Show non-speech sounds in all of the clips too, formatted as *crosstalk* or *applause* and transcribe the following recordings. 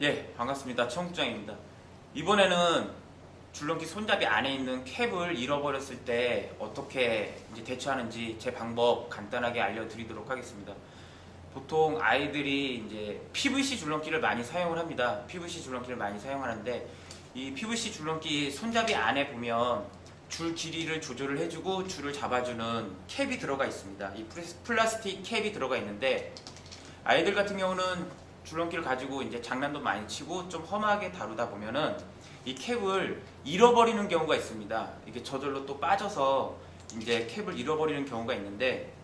예, 반갑습니다. 청국장입니다. 이번에는 줄넘기 손잡이 안에 있는 캡을 잃어버렸을 때 어떻게 이제 대처하는지 제 방법 간단하게 알려드리도록 하겠습니다. 보통 아이들이 이제 PVC 줄넘기를 많이 사용을 합니다. PVC 줄넘기를 많이 사용하는데 이 PVC 줄넘기 손잡이 안에 보면 줄 길이를 조절을 해주고 줄을 잡아주는 캡이 들어가 있습니다. 이 플라스- 플라스틱 캡이 들어가 있는데 아이들 같은 경우는 줄넘기를 가지고 이제 장난도 많이 치고 좀 험하게 다루다 보면은 이 캡을 잃어버리는 경우가 있습니다. 이게 저절로 또 빠져서 이제 캡을 잃어버리는 경우가 있는데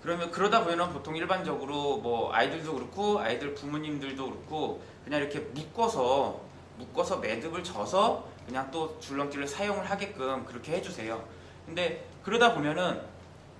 그러면 그러다 보면은 보통 일반적으로 뭐 아이들도 그렇고 아이들 부모님들도 그렇고 그냥 이렇게 묶어서 묶어서 매듭을 져서 그냥 또 줄넘기를 사용을 하게끔 그렇게 해주세요. 근데 그러다 보면은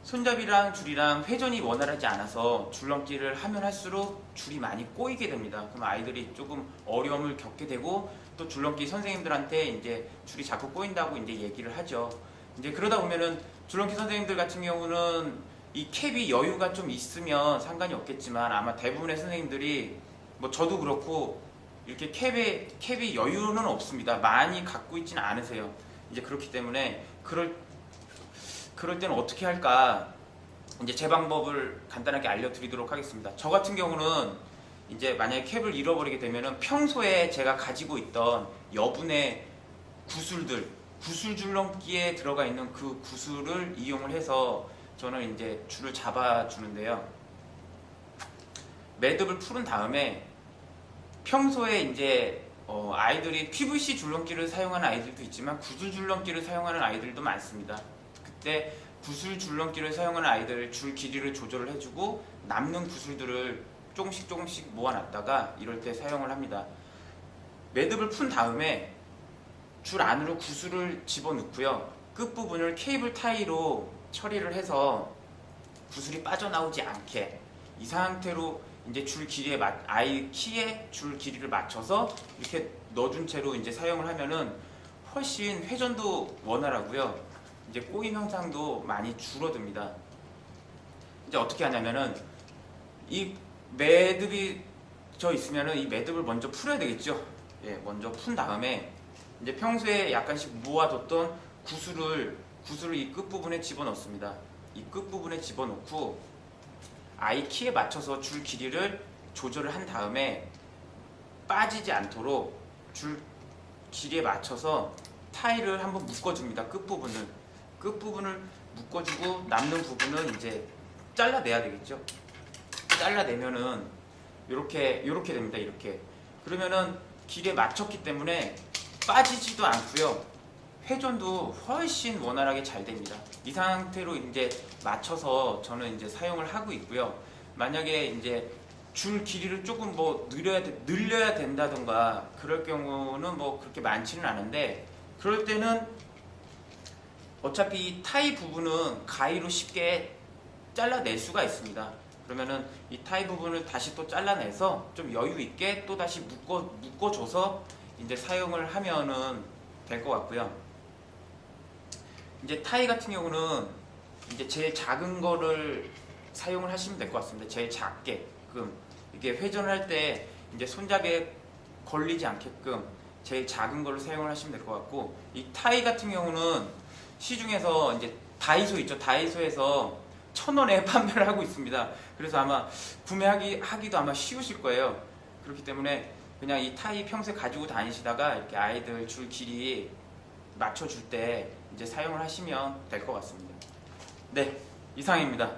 손잡이랑 줄이랑 회전이 원활하지 않아서 줄넘기를 하면 할수록 줄이 많이 꼬이게 됩니다. 그럼 아이들이 조금 어려움을 겪게 되고 또 줄넘기 선생님들한테 이제 줄이 자꾸 꼬인다고 이제 얘기를 하죠. 이제 그러다 보면은 줄넘기 선생님들 같은 경우는 이 캡이 여유가 좀 있으면 상관이 없겠지만 아마 대부분의 선생님들이 뭐 저도 그렇고 이렇게 캡에 캡이 여유는 없습니다. 많이 갖고 있지는 않으세요. 이제 그렇기 때문에 그럴 그럴 때는 어떻게 할까? 이제 제 방법을 간단하게 알려드리도록 하겠습니다. 저 같은 경우는 이제 만약에 캡을 잃어버리게 되면은 평소에 제가 가지고 있던 여분의 구슬들, 구슬 줄넘기에 들어가 있는 그 구슬을 이용을 해서 저는 이제 줄을 잡아주는데요. 매듭을 풀은 다음에 평소에 이제 어, 아이들이 PVC 줄넘기를 사용하는 아이들도 있지만 구슬 줄넘기를 사용하는 아이들도 많습니다. 그때 구슬 줄넘기를 사용하는 아이들 줄 길이를 조절을 해주고 남는 구슬들을 조금씩 조금씩 모아놨다가 이럴 때 사용을 합니다. 매듭을 푼 다음에 줄 안으로 구슬을 집어넣고요. 끝부분을 케이블 타이로 처리를 해서 구슬이 빠져나오지 않게 이 상태로 이제 줄 길이에 맞 아이 키에 줄 길이를 맞춰서 이렇게 넣어준 채로 이제 사용을 하면은 훨씬 회전도 원활하고요. 이제 꼬임 현상도 많이 줄어듭니다. 이제 어떻게 하냐면은 이 매듭이 저 있으면은 이 매듭을 먼저 풀어야 되겠죠. 예, 먼저 푼 다음에 이제 평소에 약간씩 모아뒀던 구슬을 구슬을 이 끝 부분에 집어 넣습니다. 이 끝 부분에 집어 넣고 아이 키에 맞춰서 줄 길이를 조절을 한 다음에 빠지지 않도록 줄 길이에 맞춰서 타일을 한번 묶어줍니다. 끝 부분을 끝 부분을 묶어주고 남는 부분은 이제 잘라내야 되겠죠. 잘라내면은 이렇게 이렇게 됩니다. 이렇게 그러면은 길에 맞췄기 때문에 빠지지도 않고요. 회전도 훨씬 원활하게 잘 됩니다. 이 상태로 이제 맞춰서 저는 이제 사용을 하고 있고요. 만약에 이제 줄 길이를 조금 뭐 늘려야 돼- 늘려야 된다던가 그럴 경우는 뭐 그렇게 많지는 않은데 그럴 때는 어차피 이 타이 부분은 가위로 쉽게 잘라낼 수가 있습니다. 그러면은 이 타이 부분을 다시 또 잘라내서 좀 여유 있게 또 다시 묶어 묶어줘서 이제 사용을 하면은 될 것 같고요. 이제 타이 같은 경우는 이제 제일 작은 거를 사용을 하시면 될 것 같습니다. 제일 작게끔 이게 회전을 할 때 이제 손잡이에 걸리지 않게끔 제일 작은 거를 사용을 하시면 될 것 같고 이 타이 같은 경우는 시중에서 이제 다이소 있죠. 다이소에서 천 원에 *laughs* 판매를 하고 있습니다. 그래서 아마 구매하기 하기도 아마 쉬우실 거예요. 그렇기 때문에 그냥 이 타이 평소에 가지고 다니시다가 이렇게 아이들 줄 길이 맞춰줄 때 이제 사용을 하시면 될 것 같습니다. 네, 이상입니다.